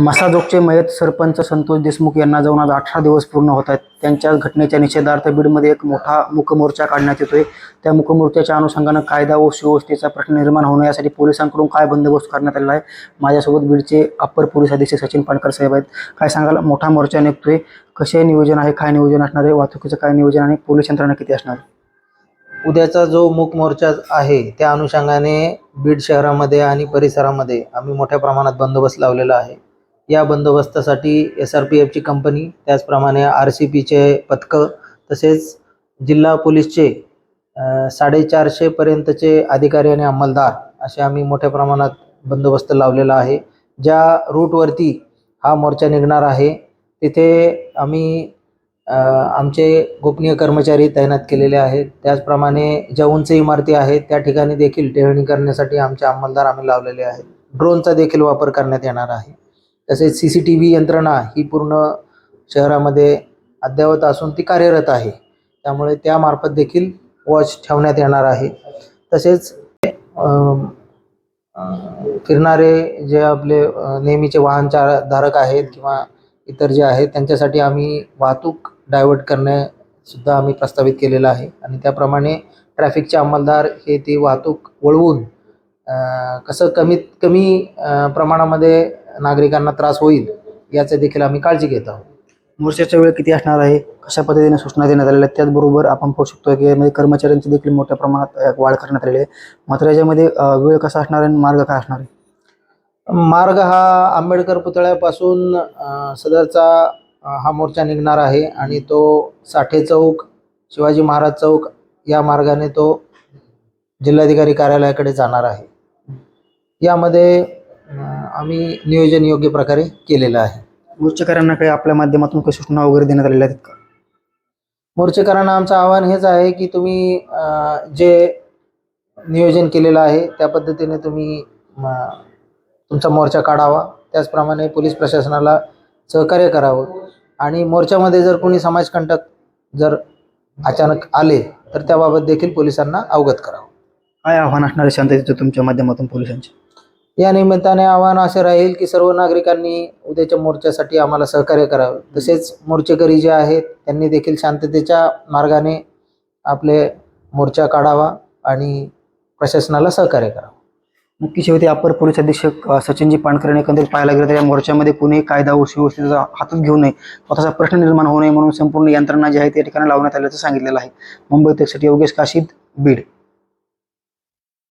मसाजोगचे मयत सरपंच संतोष देशमुख यांना जाऊन आज अठरा दिवस पूर्ण होत आहेत. त्यांच्या घटनेच्या निषेधार्थ बीडमध्ये एक मोठा मुकमोर्चा काढण्यात येतोय. त्या मुकमोर्चाच्या अनुषंगानं कायदा व सुव्यवस्थेचा प्रश्न निर्माण होणं यासाठी पोलिसांकडून काय बंदोबस्त करण्यात आलेला आहे? माझ्यासोबत बीडचे अप्पर पोलीस अधीक्षक सचिन पाणकर साहेब आहेत. काय सांगाल? मोठा मोर्चा निघतोय. कसे नियोजन आहे? काय नियोजन असणार आहे? वाहतुकीचं काय नियोजन आणि पोलीस यंत्रणा किती असणार? आहे? उद्याचा जो मूक मोर्चा आहे त्या अनुषंगाने बीड शहरामध्ये आणि परिसरामध्ये आम्ही मोठ्या प्रमाणात बंदोबस्त लावलेला आहे. या बंदोबस्तासाठी एस आर पी एफची कंपनी त्याचप्रमाणे आर सी पीचे पथकं तसेच जिल्हा पोलीसचे साडेचारशेपर्यंतचे अधिकारी आणि अंमलदार असे आम्ही मोठ्या प्रमाणात बंदोबस्त लावलेला आहे. ज्या रूटवरती हा मोर्चा निघणार आहे तिथे आम्ही आमचे गोपनीय कर्मचारी तैनात केलेले आहेत. त्याचप्रमाणे ज्या उंच इमारती आहेत त्या ठिकाणी देखील टेहळणी करण्यासाठी आमचे अंमलदार आम्ही लावलेले आहेत. ड्रोनचा देखील वापर करण्यात येणार आहे. तसेच सी सी टी व्ही यंत्रणा ही पूर्ण शहरामध्ये अद्ययावत असून ती कार्यरत आहे. त्यामुळे त्यामार्फत देखील वॉच ठेवण्यात येणार आहे. तसेच फिरणारे जे आपले नेहमीचे वाहन चा धारक आहेत किंवा इतर जे आहेत त्यांच्यासाठी आम्ही वाहतूक डायव्हर्ट करणे सुद्धा आम्ही प्रस्तावित केलेलं आहे. आणि त्याप्रमाणे ट्रॅफिकचे अंमलदार हे ती वाहतूक वळवून कसं कमीत कमी प्रमाणामध्ये नागरिकांना त्रास होईल याचे देखील आम्ही काळजी घेत आहोत. मोर्चाचा वेळ किती असणार आहे? कशा पद्धतीने सूचना देण्यात आलेल्या आहेत? त्याचबरोबर आपण पाहू शकतो की यामध्ये कर्मचाऱ्यांची देखील मोठ्या प्रमाणात वाढ करण्यात आलेली आहे. मात्र याच्यामध्ये वेळ कसा असणार आहे आणि मार्ग काय असणार आहे? मार्ग हा आंबेडकर पुतळ्यापासून सदरचा हा मोर्चा निघणार आहे आणि तो साठे चौक शिवाजी महाराज चौक या मार्गाने तो जिल्हाधिकारी कार्यालयाकडे जाणार आहे. यामध्ये आम्ही नियोजन योग्य प्रकारे केलेलं आहे. मोर्चेकरांना काही आपल्या माध्यमातून काही सूचना वगैरे देण्यात आलेल्या आहेत का? मोर्चेकरांना आमचं आव्हान हेच आहे की तुम्ही जे नियोजन केलेलं आहे त्या पद्धतीने तुम्ही तुमचा मोर्चा काढावा. त्याचप्रमाणे पोलीस प्रशासनाला सहकार्य करावं. आणि मोर्चामध्ये जर कोणी समाजकंटक जर अचानक आले तर त्याबाबत देखील पोलिसांना अवगत करावं. काय आव्हान असणार आहे शांततेचं तुमच्या माध्यमातून पोलिसांचे? या निमित्ताने आव्हान असे राहील की सर्व नागरिकांनी उद्याच्या मोर्चासाठी आम्हाला सहकार्य करावं. तसेच मोर्चेकरी जे आहेत त्यांनी देखील शांततेच्या मार्गाने आपले मोर्चा काढावा आणि प्रशासनाला सहकार्य करावं. मुख्य शेवटी अपर पोलीस अधीक्षक सचिनजी पाणकर यांनी एकंदरीत पाहायला गेलं तर या मोर्चामध्ये कुणी कायदा व सुव्यवस्थेचा हातात घेऊ नये. स्वतःचा प्रश्न निर्माण होऊ नये म्हणून संपूर्ण यंत्रणा जी आहे त्या ठिकाणी लावण्यात आल्याचं सांगितलेलं आहे. मुंबई तकसाठी योगेश काशीद बीड.